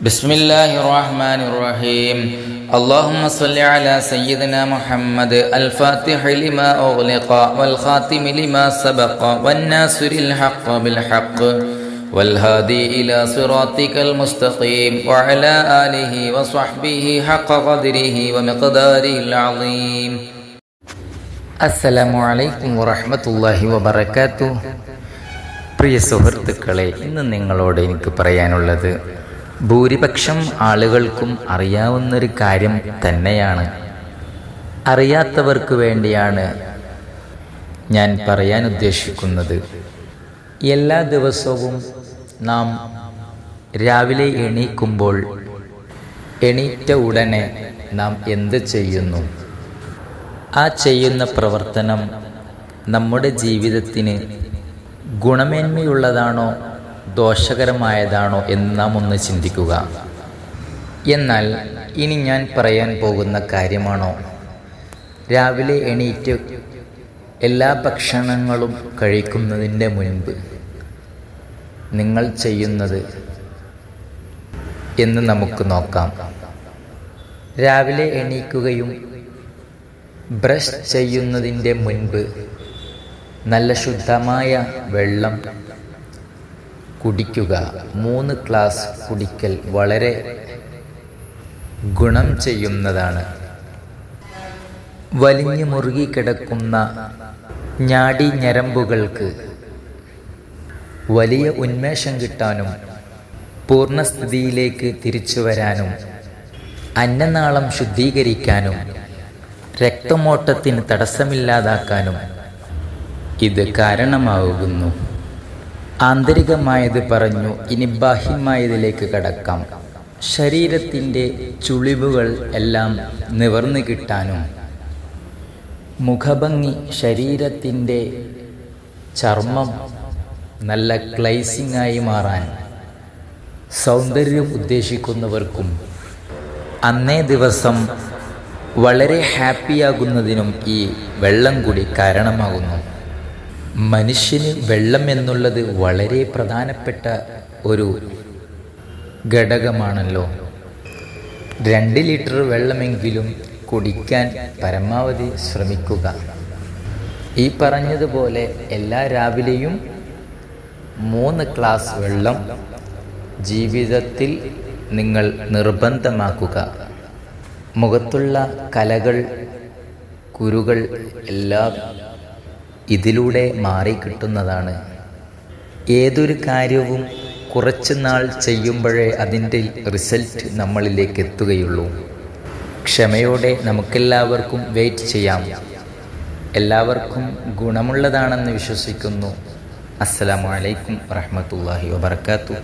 بسم الله الرحمن الرحيم اللهم صل على سيدنا محمد الفاتح لما أغلق والخاتم لما سبق والناصر الحق بالحق والهادي إلى صراطك المستقيم وعلى آله وصحبه حق قدره ومقداره العظيم അസ്സലാമു അലൈക്കും വറഹ്മത്തുള്ളാഹി വബറകാത്തു പ്രിയ സുഹൃത്തുക്കളെ ഇന്ന് നിങ്ങളോട് എനിക്ക് പറയാനുള്ളത് ഭൂരിപക്ഷം ആളുകൾക്കും അറിയാവുന്നൊരു കാര്യം തന്നെയാണ്. അറിയാത്തവർക്ക് വേണ്ടിയാണ് ഞാൻ പറയാൻ ഉദ്ദേശിക്കുന്നത്. എല്ലാ ദിവസവും നാം രാവിലെ എണീക്കുമ്പോൾ എണീറ്റ ഉടനെ നാം എന്ത് ചെയ്യുന്നു? ആ ചെയ്യുന്ന പ്രവർത്തനം നമ്മുടെ ജീവിതത്തിന് ഗുണമേന്മയുള്ളതാണോ ദോഷകരമായതാണോ എന്ന് നാം ഒന്ന് ചിന്തിക്കുക. എന്നാൽ ഇനി ഞാൻ പറയാൻ പോകുന്ന കാര്യമാണോ? രാവിലെ എണീറ്റ് എല്ലാ ഭക്ഷണങ്ങളും കഴിക്കുന്നതിന്റെ മുൻപ് നിങ്ങൾ ചെയ്യുന്നത് എന്ന് നമുക്ക് നോക്കാം. രാവിലെ എണീക്കുകയും ബ്രഷ് ചെയ്യുന്നതിന്റെ മുൻപ് നല്ല ശുദ്ധമായ വെള്ളം കുടിക്കുക. മൂന്ന് ഗ്ലാസ് കുടിക്കൽ വളരെ ഗുണം ചെയ്യുന്നതാണ്. വലിഞ്ഞു മുറുകിക്കിടക്കുന്ന ഞാടി ഞരമ്പുകൾക്ക് വലിയ ഉന്മേഷം കിട്ടാനും പൂർണസ്ഥിതിയിലേക്ക് തിരിച്ചു വരാനും അന്നനാളം ശുദ്ധീകരിക്കാനും രക്തമോട്ടത്തിന് തടസ്സമില്ലാതാക്കാനും ഇത് കാരണമാകുന്നു ആന്തരികമായത് പറഞ്ഞു ഇനി ബാഹ്യമായതിലേക്ക് കടക്കാം. ശരീരത്തിന്റെ ചുളിവുകൾ എല്ലാം നിവർന്നു കിട്ടാനും. മുഖഭംഗി ശരീരത്തിന്റെ ചർമ്മം നല്ല ക്ലൈസിംഗായി മാറാൻ സൗന്ദര്യം ഉദ്ദേശിക്കുന്നവർക്കും അന്നേ ദിവസം വളരെ ഹാപ്പിയാകുന്നതിനും ഈ വെള്ളം കൂടി കാരണമാകുന്നു. മനുഷ്യന് വെള്ളം എന്നുള്ളത് വളരെ പ്രധാനപ്പെട്ട ഒരു ഘടകമാണല്ലോ. രണ്ട് ലിറ്റർ വെള്ളമെങ്കിലും കുടിക്കാൻ പരമാവധി ശ്രമിക്കുക. ഈ പറഞ്ഞതുപോലെ എല്ലാ രാവിലെയും മൂന്ന് ഗ്ലാസ് വെള്ളം ജീവിതത്തിൽ നിങ്ങൾ നിർബന്ധമാക്കുക. മുഖത്തുള്ള കലകൾ കുരുകൾ എല്ലാം ഇതിലൂടെ മാറിക്കിട്ടുന്നതാണ് ഏതൊരു കാര്യവും കുറച്ച് നാൾ ചെയ്യുമ്പോഴേ അതിന്റെ റിസൾട്ട് നമ്മളിലേക്ക് എത്തുകയുള്ളൂ. ക്ഷമയോടെ നമുക്കെല്ലാവർക്കും വെയിറ്റ് ചെയ്യാം. എല്ലാവർക്കും ഗുണമുള്ളതാണെന്ന് വിശ്വസിക്കുന്നു. അസ്സലാമു അലൈക്കും വറഹമത്തല്ലാഹി വബർക്കാത്തു